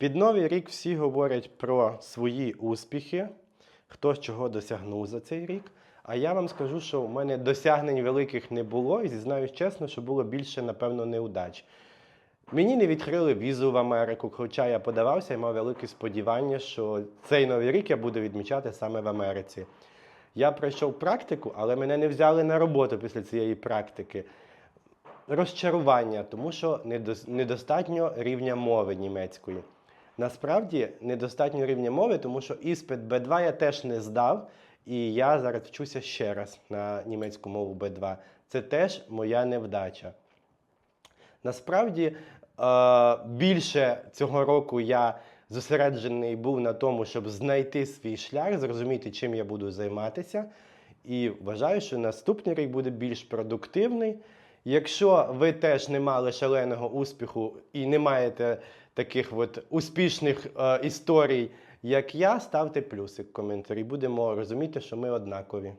Під новий рік всі говорять про свої успіхи, хто чого досягнув за цей рік. А я вам скажу, що в мене досягнень великих не було, і зізнаюсь чесно, що було більше, напевно, неудач. Мені не відкрили візу в Америку, хоча я подавався і мав велике сподівання, що цей новий рік я буду відмічати саме в Америці. Я пройшов практику, але мене не взяли на роботу після цієї практики. Розчарування, тому що недостатньо рівня мови німецької. Насправді недостатньо рівня мови, тому що іспит Б2 я теж не здав, і я зараз вчуся ще раз на німецьку мову Б2. Це теж моя невдача. Насправді е, більше цього року я зосереджений був на тому, щоб знайти свій шлях, зрозуміти, чим я буду займатися. І вважаю, що наступний рік буде більш продуктивний. Якщо ви теж не мали шаленого успіху і не маєте таких от успішних е, історій, як я, ставте плюсик в коментарі. Будемо розуміти, що ми однакові.